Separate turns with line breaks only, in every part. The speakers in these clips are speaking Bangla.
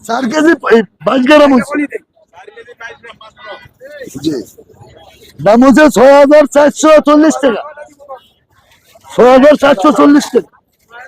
চার কেজি বাইশ গ্রাম জি। দাম হচ্ছে ছয় হাজার চারশো চল্লিশ টাকা। ছয় হাজার চারশো চল্লিশ টাকা।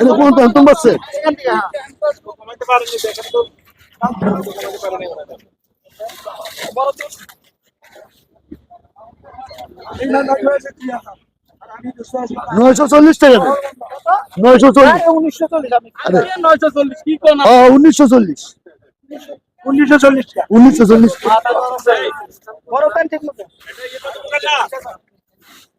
এটা কোন প্যান্টন পাচ্ছে নয়শো চল্লিশ টাকা। নয়শো চল্লিশ।
উনিশশো চল্লিশ
উনিশশো চল্লিশ।
উনিশশো চল্লিশ
উনিশশো চল্লিশ
বড় প্যান্ট ঠিক মতো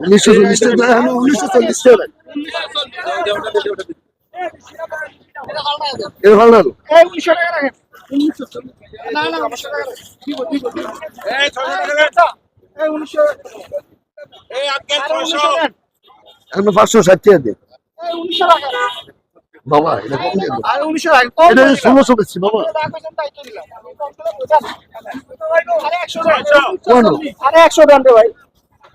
উনিশশো
চল্লিশ টাকা উনিশশো চল্লিশ টাকা ভালো
উনিশশো টাকা রাখেন না না উনিশশো টাকা রাখেন। উনিশশো
এখন পাঁচশো ষাট টাকা দিন বাবা এটা কম দিয়ে এটা ষোলোশো বেশি বাবা
একশো দেন রে ভাই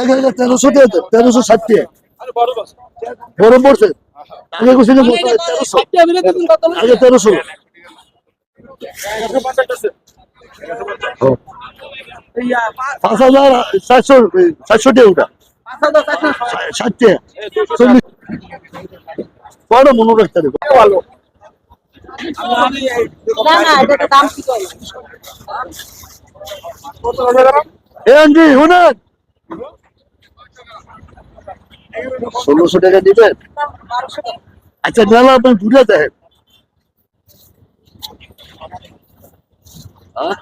এক হাজার তেরোশো তেরোশো ষাট টাকা
বড় বাস
গরম পড়ছে। আগে তেরোশো।
একশো
পাঁচ হাজার চারশো চারশো টাকা ওটা। ষাট টাকা চল্লিশ। মনে রাখতে
ভালো। না না এটা তো দাম কি করে কত হবে দাম?
এ আন্টি শুনেন ষোলোশো টাকা দিবেন আচ্ছা মেলা আপনি ঘুরে হ্যাঁ?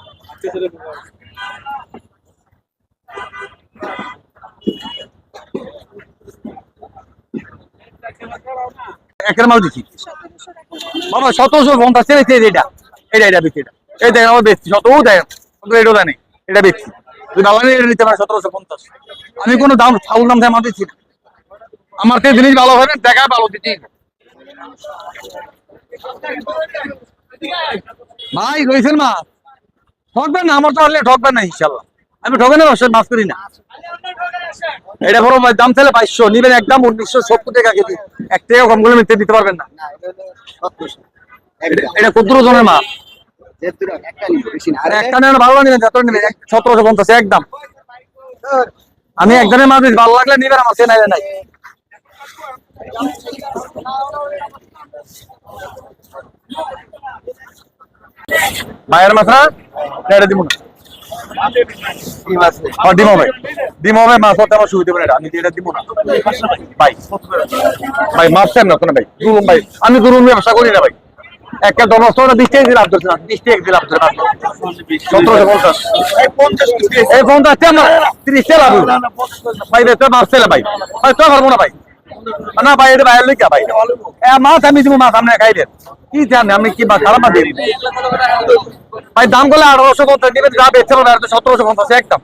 একের মাল দিচ্ছি সতেরোশো পঞ্চাশ ছেড়ে এটা এটা এটা বেশি এটা। এই আমার বেশি শত ও দেখেন কিন্তু এটাও এটা বেশি। এটা পঞ্চাশ। আমি কোনো দাম, ফাউল দাম মাল দিচ্ছি না। আমার সেই জিনিস ভালো হবে, দেখা ভালো দিচ্ছি। ভাই, রয়েছেন মা। ঠকবেন না, আমার তো ঠকবেন না, ইনশাল্লাহ। আমি ঠকে না অবশ্যই মাছ করি না। এটা বড় দাম চাইলে বাইশশো নিবেন একদম উনিশশো সত্তর টাকা কেজি। এক টাকা কম করে মিথ্যে দিতে পারবেন না। এটা- ক্ষুদ্র জনের মাছ আমি একজনের মাছ ভালো লাগলে নিবেন, আমার সে নাই। ভাইয়ের মাথা দিব না। হ্যাঁ, ডিম হবে। ডিম হবে মাছ হতে আমার সুবিধা হবে আমি এটা দিব না। ভাই ভাই মাছ না ভাই। দুরুম ভাই। আমি দুরুম ব্যবসা করি না ভাই। একটা দশ টাকা বিশ টাকা দিলাম ধরছে না। বিশ টাকা দিলাম সতেরোশো পঞ্চাশ। এই পঞ্চাশ টাকা তিরিশ টাকা হইবো। ভাই মাছ ছেলে ভাই। ভাই তো পারব না ভাই। না ভাই, এটা বাইরে লিখা ভাই। মাছ আমি দিব মাছ আপনি খাই দেন কি জানেন আপনি কি মাছ খারাপ মাছ ভাই, দাম করলে আঠারোশো পঞ্চাশ দিবেন, যা বেচছে না সতেরোশো পঞ্চাশ, একদম।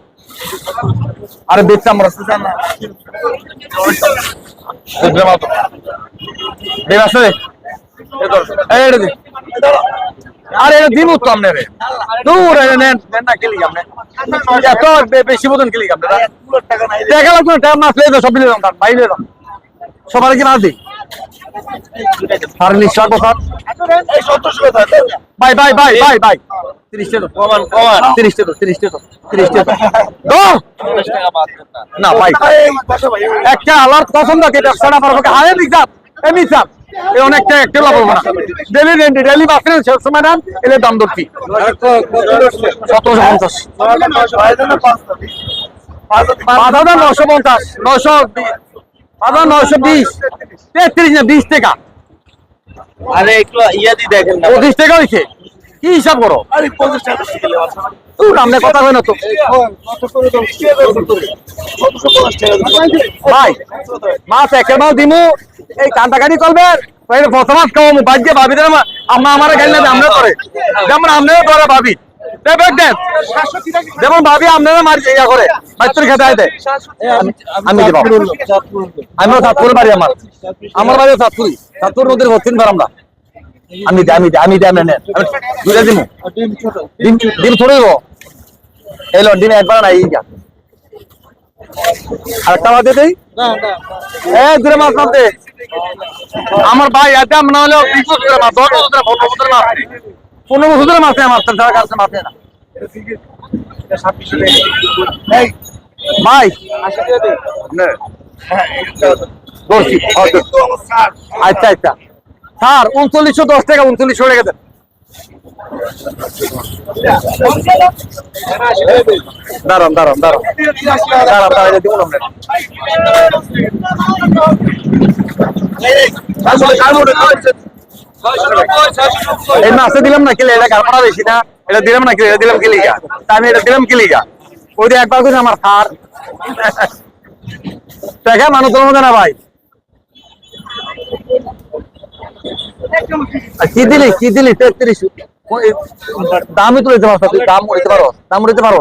আরে, বেচছে আমরা তো নেন না, খেলি আপনি। এত বে- বেশি মতন খেলি আপনি দেখা লাগবে না টাইম মাছ সব দাম বাইরে দাম সবার কি মাছ দিই আর নিশ্চয় কথা বাই বাই বাই বাই বাই তিরিশ টাকা কমান কমান তিরিশ টাকা তিরিশ টাকা তিরিশ টাকা না ভাই একটা আলার পছন্দ কি ব্যবসাটা পারব কি হারে দিক এমনি এ অনেকটা একটা লাভ হবে না ডেলি রেন্ট ডেলি বাসের সব সময় দাম এলে দাম সতেরোশো পঞ্চাশ পাঁচ হাজার নশো পঞ্চাশ নশো নশো বিশ। তেত্রিশ না বিশ টাকা।
আরে একটু ইয়া দি দেখেন না।
পঁচিশ টাকা হয়েছে কি হিসাব করো?
আরে পঞ্চাশ টাকা
তুই আমরা কথা হয় না তো। ভাই মাছ একের মাছ দিমু। এই কান্দাকাটি করবেন পথ মাছ খাওয়াবো বাজ্যে ভাবি দেন আমরা আমার গাড়ি নেবে আমরা করে যেমন আপনারা করে ভাবি। যেমন ভাবি, আপনারা মারি ইয়া করে। বাচ্চার খেতে আইতে আমি সাতপুর বাড়ি আমার। আমার বাড়ি সাতপুরি। সাতপুর নদীর আমরা আমি আমি আমি দে ডিম ডিম একবার নাই আরেকটা দিয়ে দেই। দূরে মাছ আমার ভাই একদম না বছরের মাছ, দশ মাছ। মাছ। পনেরো বছরের মাছ নেই আমার তার কাছে মাছ না ভাই। আচ্ছা আচ্ছা স্যার উনচল্লিশশো দশ টাকা উনচল্লিশশো টাকা দেন দাঁড়ান দাঁড়ান দাঁড়ান দাঁড়ান দাঁড়ান দিব না আমরা। এই মাছে দিলাম না কিলে, এটা কারপাড়া বেশি না। এটা দিলাম না কিলে, এটা দিলাম কিলিগা। তা আমি এটা দিলাম কিলিগা। ওই একবার করে আমার সার দেখা, মানুষ মধ্যে না ভাই। কি দিলি কি দিলি? তেত্রিশ। দামই তো দিতে পারো দাম উড়িতে পারো? দাম উড়িতে পারো?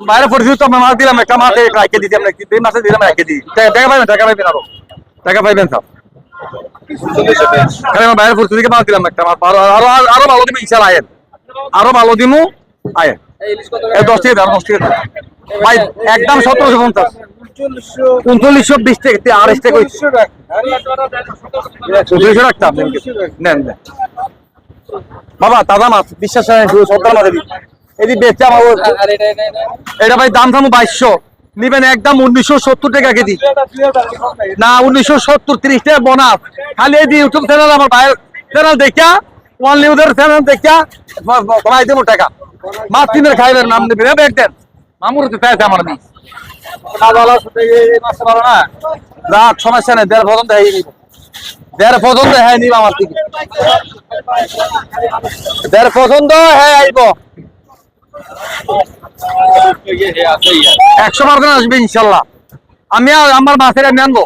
বাইরে পরিস্থিতি তো আমরা মাছ দিলাম একটা মাছ রাখে দিতে আমরা দুই মাসে দিলাম রাখে দিই টাকা পাইবেন টাকা পাইবেন আরও। টাকা পাইবেন স্যার। খালি আমার বাইরের পরিস্থিতিকে মাছ দিলাম একটা মাছ আরও আরও আরও ভালো দিবো ইনশাল আয়েন। আরও ভালো দিমু আয়েন। এই দশ দেন দশ টাকা দেন। ভাই একদম সতেরোশো পঞ্চাশ। উনচল্লিশশো বিশ টাকা তে আড়াইশ টাকা হইছে। দুইশো রাখতাম। নেন নেন। বাবা তাজা মাছ বিশ্বাস হয় না, শুধু এদিক এদিক আমার এটা ভাই দাম থামো বাইশশো। নিবেন একদম উনিশশো সত্তর টাকা কেজি। না উনিশশো সত্তর তিরিশ টাকা বোনাস খালি এই ইউটিউব চ্যানেল আমার ভাইয়ের চ্যানেল দেখা ওয়ান নিউজের চ্যানেল দেখা কমাই দেবো টাকা। মাছ কিনে খাইবেন নাম দেবেন ব্যাগ দেন। মামুর চাইছে আমার রাত সমস্যা নেই দেড় পর্যন্ত হয়ে নিব। দেড় পর্যন্ত হ্যাঁ নিব আমার থেকে দেড় পর্যন্ত হ্যাঁ আইব। একশো পার্সেন্ট আসবে ইনশাল্লাহ। আমি আমার মাছের আমি আনব।